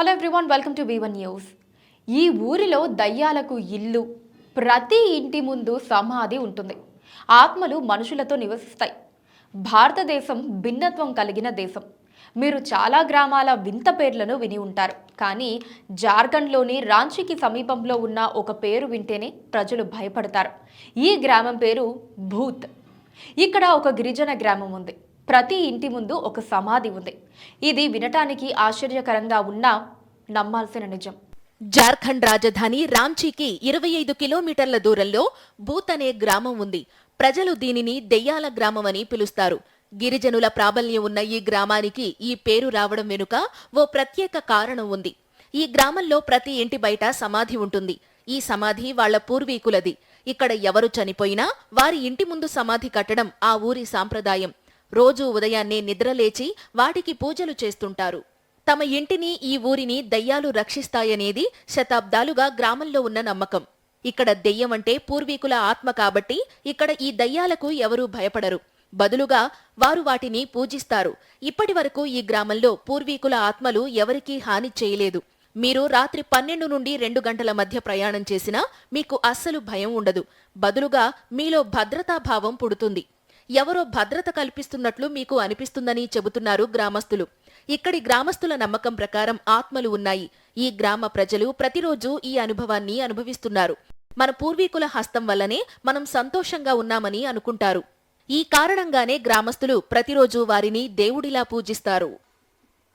Hello everyone welcome to one news ఈ ఊరిలో దయ్యాలకు ఇల్లు ప్రతి ఇంటి ముందు సమాధి ఉంటుంది. ఆత్మలు మనుషులతో నివసిస్తాయి. భారతదేశం భిన్నత్వం కలిగిన దేశం. మీరు చాలా గ్రామాల వింత పేర్లను విని ఉంటారు. కానీ జార్ఖండ్లోని రాంచీకి సమీపంలో ఉన్న ఒక పేరు వింటేనే ప్రజలు భయపడతారు. ఈ గ్రామం పేరు భూత్. ఇక్కడ ఒక గిరిజన గ్రామం ఉంది. ప్రతి ఇంటి ముందు ఒక సమాధి ఉంది. ఇది వినటానికి ఆశ్చర్యకరంగా ఉన్నా నమ్మాల్సిన నిజం. జార్ఖండ్ రాజధాని రాంచీకి ఇరవై ఐదు కిలోమీటర్ల దూరంలో భూత్ అనే గ్రామం ఉంది. ప్రజలు దీనిని దెయ్యాల గ్రామం అని పిలుస్తారు. గిరిజనుల ప్రాబల్యం ఉన్న ఈ గ్రామానికి ఈ పేరు రావడం వెనుక ఓ ప్రత్యేక కారణం ఉంది. ఈ గ్రామంలో ప్రతి ఇంటి బయట సమాధి ఉంటుంది. ఈ సమాధి వాళ్ళ పూర్వీకులది. ఇక్కడ ఎవరు చనిపోయినా వారి ఇంటి ముందు సమాధి కట్టడం ఆ ఊరి సాంప్రదాయం. రోజూ ఉదయాన్నే నిద్రలేచి వాటికి పూజలు చేస్తుంటారు. తమ ఇంటిని ఈ ఊరిని దయ్యాలు రక్షిస్తాయనేది శతాబ్దాలుగా గ్రామంలో ఉన్న నమ్మకం. ఇక్కడ దెయ్యం అంటే పూర్వీకుల ఆత్మ కాబట్టి ఇక్కడ ఈ దయ్యాలకు ఎవరూ భయపడరు. బదులుగా వారు వాటిని పూజిస్తారు. ఇప్పటి వరకు ఈ గ్రామంలో పూర్వీకుల ఆత్మలు ఎవరికీ హాని చేయలేదు. మీరు రాత్రి పన్నెండు నుండి రెండు గంటల మధ్య ప్రయాణం చేసినా మీకు అస్సలు భయం ఉండదు. బదులుగా మీలో భద్రతాభావం పుడుతుంది. ఎవరో భద్రత కల్పిస్తున్నట్లు మీకు అనిపిస్తుందని చెబుతున్నారు గ్రామస్తులు. ఇక్కడి గ్రామస్తుల నమ్మకం ప్రకారం ఆత్మలు ఉన్నాయి. ఈ గ్రామ ప్రజలు ప్రతిరోజు ఈ అనుభవాన్ని అనుభవిస్తున్నారు. మన పూర్వీకుల హస్తం వల్లనే మనం సంతోషంగా ఉన్నామని అనుకుంటారు. ఈ కారణంగానే గ్రామస్తులు ప్రతిరోజు వారిని దేవుడిలా పూజిస్తారు.